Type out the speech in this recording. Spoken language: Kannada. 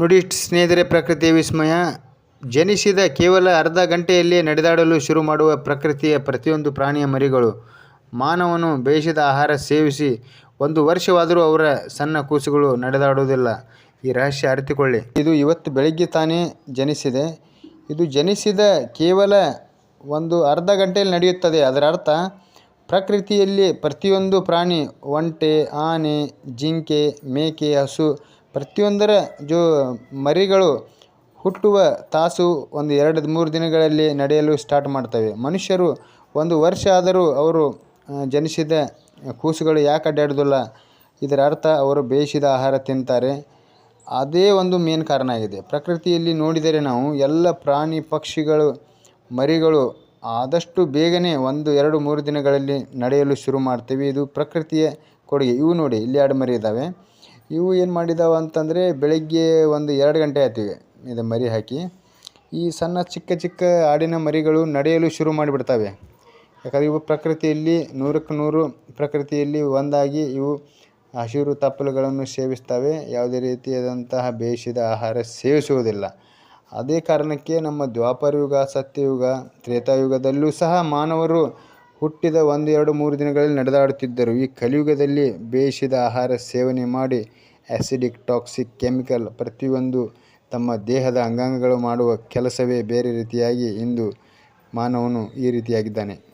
ನೋಡಿ, ಸ್ನೇಹಿತರೆ, ಪ್ರಕೃತಿಯ ವಿಸ್ಮಯ. ಜನಿಸಿದ ಕೇವಲ ಅರ್ಧ ಗಂಟೆಯಲ್ಲಿ ನಡೆದಾಡಲು ಶುರು ಮಾಡುವ ಪ್ರಕೃತಿಯ ಪ್ರತಿಯೊಂದು ಪ್ರಾಣಿಯ ಮರಿಗಳು. ಮಾನವನು ಬೇಯಿಸಿದ ಆಹಾರ ಸೇವಿಸಿ ಒಂದು ವರ್ಷವಾದರೂ ಅವರ ಸಣ್ಣ ಕೂಸುಗಳು ನಡೆದಾಡುವುದಿಲ್ಲ. ಈ ರಹಸ್ಯ ಅರಿತುಕೊಳ್ಳಿ. ಇದು ಇವತ್ತು ಬೆಳಿಗ್ಗೆ ತಾನೇ ಜನಿಸಿದೆ. ಇದು ಜನಿಸಿದ ಕೇವಲ ಒಂದು ಅರ್ಧ ಗಂಟೆಯಲ್ಲಿ ನಡೆಯುತ್ತದೆ. ಅದರ ಅರ್ಥ, ಪ್ರಕೃತಿಯಲ್ಲಿ ಪ್ರತಿಯೊಂದು ಪ್ರಾಣಿ, ಒಂಟೆ, ಆನೆ, ಜಿಂಕೆ, ಮೇಕೆ, ಹಸು ಪ್ರತಿಯೊಂದರ ಜೋ ಮರಿಗಳು ಹುಟ್ಟುವ ತಾಸು ಒಂದು ಎರಡು ಮೂರು ದಿನಗಳಲ್ಲಿ ನಡೆಯಲು ಸ್ಟಾರ್ಟ್ ಮಾಡ್ತವೆ. ಮನುಷ್ಯರು ಒಂದು ವರ್ಷ ಆದರೂ ಅವರು ಜನಿಸಿದ ಕೂಸುಗಳು ಯಾಕೆ ಅಡ್ಡಾಡೋದಿಲ್ಲ ಇದರ ಅರ್ಥ ಅವರು ಬೇಯಿಸಿದ ಆಹಾರ ತಿಂತಾರೆ. ಅದೇ ಒಂದು ಮೇನ್ ಕಾರಣ ಆಗಿದೆ. ಪ್ರಕೃತಿಯಲ್ಲಿ ನೋಡಿದರೆ ನಾವು ಎಲ್ಲ ಪ್ರಾಣಿ ಪಕ್ಷಿಗಳು, ಮರಿಗಳು ಆದಷ್ಟು ಬೇಗನೆ ಒಂದು ಎರಡು ಮೂರು ದಿನಗಳಲ್ಲಿ ನಡೆಯಲು ಶುರು ಮಾಡ್ತೀವಿ. ಇದು ಪ್ರಕೃತಿಯ ಕೊಡುಗೆ. ಇವು ನೋಡಿ, ಇಲ್ಲಿ ಎರಡು ಮರಿ ಇದ್ದಾವೆ. ಇವು ಏನು ಮಾಡಿದಾವೆ ಅಂತಂದರೆ ಬೆಳಗ್ಗೆ ಒಂದು ಎರಡು ಗಂಟೆ ಆಯ್ತಿವೆ ಇದು ಮರಿ ಹಾಕಿ. ಈ ಸಣ್ಣ ಚಿಕ್ಕ ಚಿಕ್ಕ ಆಡಿನ ಮರಿಗಳು ನಡೆಯಲು ಶುರು ಮಾಡಿಬಿಡ್ತವೆ. ಯಾಕಂದರೆ ಇವು ಪ್ರಕೃತಿಯಲ್ಲಿ ನೂರಕ್ಕೆ ನೂರು ಪ್ರಕೃತಿಯಲ್ಲಿ ಒಂದಾಗಿ ಇವು ಹಸಿರು ತಪ್ಪಲುಗಳನ್ನು ಸೇವಿಸ್ತವೆ. ಯಾವುದೇ ರೀತಿಯಾದಂತಹ ಬೇಯಿಸಿದ ಆಹಾರ ಸೇವಿಸುವುದಿಲ್ಲ. ಅದೇ ಕಾರಣಕ್ಕೆ ನಮ್ಮ ದ್ವಾಪರ ಯುಗ ಸತ್ಯಯುಗ, ತ್ರೇತಾಯುಗದಲ್ಲೂ ಸಹ ಮಾನವರು ಹುಟ್ಟಿದ ಒಂದು, ಎರಡು, ಮೂರು ದಿನಗಳಲ್ಲಿ ನಡೆದಾಡುತ್ತಿದ್ದರು. ಈ ಕಲಿಯುಗದಲ್ಲಿ ಬೇಯಿಸಿದ ಆಹಾರ ಸೇವನೆ ಮಾಡಿ ಆ್ಯಸಿಡಿಕ್ ಟಾಕ್ಸಿಕ್ ಕೆಮಿಕಲ್ ಪ್ರತಿಯೊಂದು ತಮ್ಮ ದೇಹದ ಅಂಗಾಂಗಗಳು ಮಾಡುವ ಕೆಲಸವೇ ಬೇರೆ ರೀತಿಯಾಗಿ ಇಂದು ಮಾನವನು ಈ ರೀತಿಯಾಗಿದ್ದಾನೆ.